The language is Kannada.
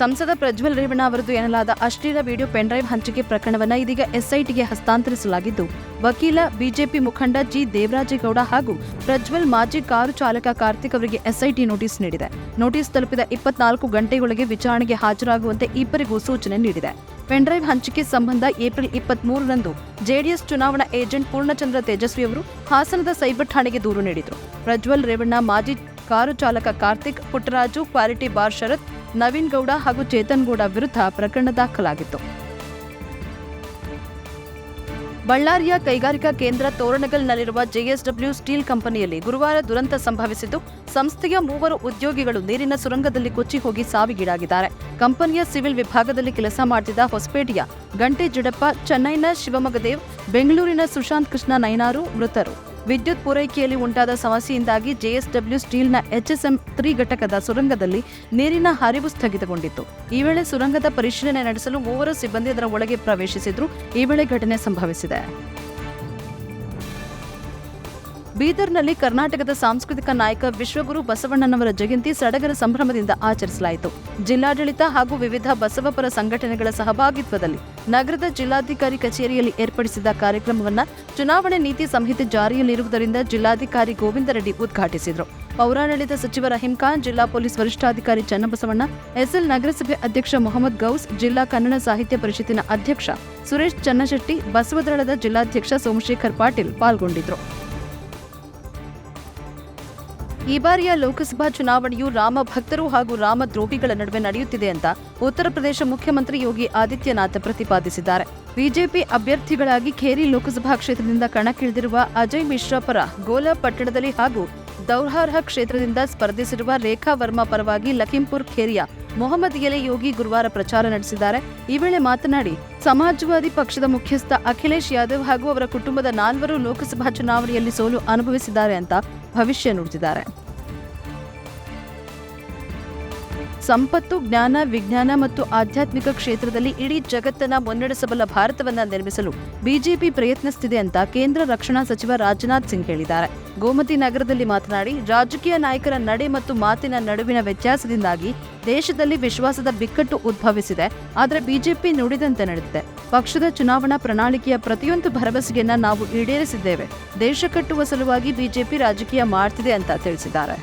ಸಂಸದ ಪ್ರಜ್ವಲ್ ರೇವಣ್ಣ ಅವರದ್ದು ಎನ್ನಲಾದ ಅಶ್ಲೀಲ ವಿಡಿಯೋ ಪೆನ್ಡ್ರೈವ್ ಹಂಚಿಕೆ ಪ್ರಕರಣವನ್ನು ಇದೀಗ ಎಸ್ಐಟಿಗೆ ಹಸ್ತಾಂತರಿಸಲಾಗಿದ್ದು, ವಕೀಲ ಬಿಜೆಪಿ ಮುಖಂಡ ಜಿ. ದೇವರಾಜೇಗೌಡ ಹಾಗೂ ಪ್ರಜ್ವಲ್ ಮಾಜಿ ಕಾರು ಚಾಲಕ ಕಾರ್ತಿಕ್ ಅವರಿಗೆ ಎಸ್ಐಟಿ ನೋಟಿಸ್ ನೀಡಿದೆ. ನೋಟಿಸ್ ತಲುಪಿದ ಇಪ್ಪತ್ನಾಲ್ಕು ಗಂಟೆಯೊಳಗೆ ವಿಚಾರಣೆಗೆ ಹಾಜರಾಗುವಂತೆ ಇಬ್ಬರಿಗೂ ಸೂಚನೆ ನೀಡಿದೆ. ಪೆನ್ಡ್ರೈವ್ ಹಂಚಿಕೆ ಸಂಬಂಧ ಏಪ್ರಿಲ್ ಇಪ್ಪತ್ಮೂರರಂದು ಜೆಡಿಎಸ್ ಚುನಾವಣಾ ಏಜೆಂಟ್ ಪೂರ್ಣಚಂದ್ರ ತೇಜಸ್ವಿ ಅವರು ಹಾಸನದ ಸೈಬರ್ ಠಾಣೆಗೆ ದೂರು ನೀಡಿದರು. ಪ್ರಜ್ವಲ್ ರೇವಣ್ಣ ಮಾಜಿ ಕಾರು ಚಾಲಕ ಕಾರ್ತಿಕ್ ಪುಟ್ಟರಾಜು ಕ್ವಾಲಿಟಿ ಬಾರ್ ಶರತ್ ನವೀನ್ ಗೌಡ ಹಾಗೂ ಚೇತನ್ ಗೌಡ ವಿರುದ್ಧ ಪ್ರಕರಣ ದಾಖಲಾಗಿತ್ತು. ಬಳ್ಳಾರಿಯ ಕೈಗಾರಿಕಾ ಕೇಂದ್ರ ತೋರಣಗಲ್ನಲ್ಲಿರುವ ಜೆಎಸ್ಡಬ್ಲ್ಯೂ ಸ್ಟೀಲ್ ಕಂಪನಿಯಲ್ಲಿ ಗುರುವಾರ ದುರಂತ ಸಂಭವಿಸಿದ್ದು, ಸಂಸ್ಥೆಯ ಮೂವರು ಉದ್ಯೋಗಿಗಳು ನೀರಿನ ಸುರಂಗದಲ್ಲಿ ಕೊಚ್ಚಿ ಹೋಗಿ ಸಾವಿಗೀಡಾಗಿದ್ದಾರೆ. ಕಂಪನಿಯ ಸಿವಿಲ್ ವಿಭಾಗದಲ್ಲಿ ಕೆಲಸ ಮಾಡುತ್ತಿದ್ದ ಹೊಸಪೇಟೆಯ ಗಂಟೆ ಜಡಪ್ಪ, ಚೆನ್ನೈನ ಶಿವಮೊಗ್ಗದೇವ್, ಬೆಂಗಳೂರಿನ ಸುಶಾಂತ್ ಕೃಷ್ಣ ನೈನಾರು ಮೃತರು. ವಿದ್ಯುತ್ ಪೂರೈಕೆಯಲ್ಲಿ ಉಂಟಾದ ಸಮಸ್ಯೆಯಿಂದಾಗಿ ಜೆಎಸ್ಡಬ್ಲ್ಯೂ ಸ್ಟೀಲ್ನ ಎಚ್ಎಸ್ಎಂ ತ್ರೀ ಘಟಕದ ಸುರಂಗದಲ್ಲಿ ನೀರಿನ ಹರಿವು ಸ್ಥಗಿತಗೊಂಡಿತ್ತು. ಈ ವೇಳೆ ಸುರಂಗದ ಪರಿಶೀಲನೆ ನಡೆಸಲು ಮೂವರು ಸಿಬ್ಬಂದಿ ಅದರ ಒಳಗೆ ಪ್ರವೇಶಿಸಿದ್ರು. ಈ ವೇಳೆ ಘಟನೆ ಸಂಭವಿಸಿದೆ. ಬೀದರ್ನಲ್ಲಿ ಕರ್ನಾಟಕದ ಸಾಂಸ್ಕೃತಿಕ ನಾಯಕ ವಿಶ್ವಗುರು ಬಸವಣ್ಣನವರ ಜಯಂತಿ ಸಡಗರ ಸಂಭ್ರಮದಿಂದ ಆಚರಿಸಲಾಯಿತು. ಜಿಲ್ಲಾಡಳಿತ ಹಾಗೂ ವಿವಿಧ ಬಸವಪರ ಸಂಘಟನೆಗಳ ಸಹಭಾಗಿತ್ವದಲ್ಲಿ ನಗರದ ಜಿಲ್ಲಾಧಿಕಾರಿ ಕಚೇರಿಯಲ್ಲಿ ಏರ್ಪಡಿಸಿದ ಕಾರ್ಯಕ್ರಮವನ್ನು ಚುನಾವಣೆ ನೀತಿ ಸಂಹಿತೆ ಜಾರಿಯಲ್ಲಿರುವುದರಿಂದ ಜಿಲ್ಲಾಧಿಕಾರಿ ಗೋವಿಂದ ರೆಡ್ಡಿ ಉದ್ಘಾಟಿಸಿದರು. ಪೌರಾಡಳಿತ ಸಚಿವ ರಹೀಂ ಖಾನ್, ಜಿಲ್ಲಾ ಪೊಲೀಸ್ ವರಿಷ್ಠಾಧಿಕಾರಿ ಚನ್ನಬಸವಣ್ಣ, ಎಸ್ಎಲ್ ನಗರಸಭೆ ಅಧ್ಯಕ್ಷ ಮೊಹಮ್ಮದ್ ಗೌಸ್, ಜಿಲ್ಲಾ ಕನ್ನಡ ಸಾಹಿತ್ಯ ಪರಿಷತ್ತಿನ ಅಧ್ಯಕ್ಷ ಸುರೇಶ್ ಚನ್ನಶೆಟ್ಟಿ ಬಸವದಳದ ಜಿಲ್ಲಾಧ್ಯಕ್ಷ ಸೋಮಶೇಖರ್ ಪಾಟೀಲ್ ಪಾಲ್ಗೊಂಡಿದ್ದರು. ಈ ಬಾರಿಯ ಲೋಕಸಭಾ ಚುನಾವಣೆಯು ರಾಮ ಭಕ್ತರು ಹಾಗೂ ರಾಮ ದ್ರೋಹಿಗಳ ನಡುವೆ ನಡೆಯುತ್ತಿದೆ ಅಂತ ಉತ್ತರ ಪ್ರದೇಶ ಮುಖ್ಯಮಂತ್ರಿ ಯೋಗಿ ಆದಿತ್ಯನಾಥ್ ಪ್ರತಿಪಾದಿಸಿದ್ದಾರೆ. ಬಿಜೆಪಿ ಅಭ್ಯರ್ಥಿಗಳಾಗಿ ಖೇರಿ ಲೋಕಸಭಾ ಕ್ಷೇತ್ರದಿಂದ ಕಣಕ್ಕಿಳಿದಿರುವ ಅಜಯ್ ಮಿಶ್ರಾ ಪರ ಗೋಲಾ ಪಟ್ಟಣದಲ್ಲಿ ಹಾಗೂ ದೌರ್ಹಾರ್ಹ ಕ್ಷೇತ್ರದಿಂದ ಸ್ಪರ್ಧಿಸಿರುವ ರೇಖಾ ವರ್ಮಾ ಪರವಾಗಿ ಲಖೀಂಪುರ್ ಖೇರಿಯ ಮೊಹಮ್ಮದ್ ಎಲೆ ಯೋಗಿ ಗುರುವಾರ ಪ್ರಚಾರ ನಡೆಸಿದ್ದಾರೆ. ಈ ವೇಳೆ ಮಾತನಾಡಿ, ಸಮಾಜವಾದಿ ಪಕ್ಷದ ಮುಖ್ಯಸ್ಥ ಅಖಿಲೇಶ್ ಯಾದವ್ ಹಾಗೂ ಅವರ ಕುಟುಂಬದ ನಾಲ್ವರು ಲೋಕಸಭಾ ಚುನಾವಣೆಯಲ್ಲಿ ಸೋಲು ಅನುಭವಿಸಿದ್ದಾರೆ ಅಂತ ಭವಿಷ್ಯ ನುಡಿದಿದ್ದಾರೆ. ಸಂಪತ್ತು, ಜ್ಞಾನ, ವಿಜ್ಞಾನ ಮತ್ತು ಆಧ್ಯಾತ್ಮಿಕ ಕ್ಷೇತ್ರದಲ್ಲಿ ಇಡೀ ಜಗತ್ತನ್ನ ಮುನ್ನಡೆಸಬಲ್ಲ ಭಾರತವನ್ನ ನಿರ್ಮಿಸಲು ಬಿಜೆಪಿ ಪ್ರಯತ್ನಿಸುತ್ತಿದೆ ಅಂತ ಕೇಂದ್ರ ರಕ್ಷಣಾ ಸಚಿವ ರಾಜನಾಥ್ ಸಿಂಗ್ ಹೇಳಿದ್ದಾರೆ. ಗೋಮತಿ ನಗರದಲ್ಲಿ ಮಾತನಾಡಿ, ರಾಜಕೀಯ ನಾಯಕರ ನಡೆ ಮತ್ತು ಮಾತಿನ ನಡುವಿನ ವ್ಯತ್ಯಾಸದಿಂದಾಗಿ ದೇಶದಲ್ಲಿ ವಿಶ್ವಾಸದ ಬಿಕ್ಕಟ್ಟು ಉದ್ಭವಿಸಿದೆ, ಆದರೆ ಬಿಜೆಪಿ ನುಡಿದಂತೆ ನಡೆದಿದೆ. ಪಕ್ಷದ ಚುನಾವಣಾ ಪ್ರಣಾಳಿಕೆಯ ಪ್ರತಿಯೊಂದು ಭರವಸೆಯನ್ನ ನಾವು ಈಡೇರಿಸಿದ್ದೇವೆ. ದೇಶ ಕಟ್ಟುವ ಸಲುವಾಗಿ ಬಿಜೆಪಿ ರಾಜಕೀಯ ಮಾಡ್ತಿದೆ ಅಂತ ತಿಳಿಸಿದ್ದಾರೆ.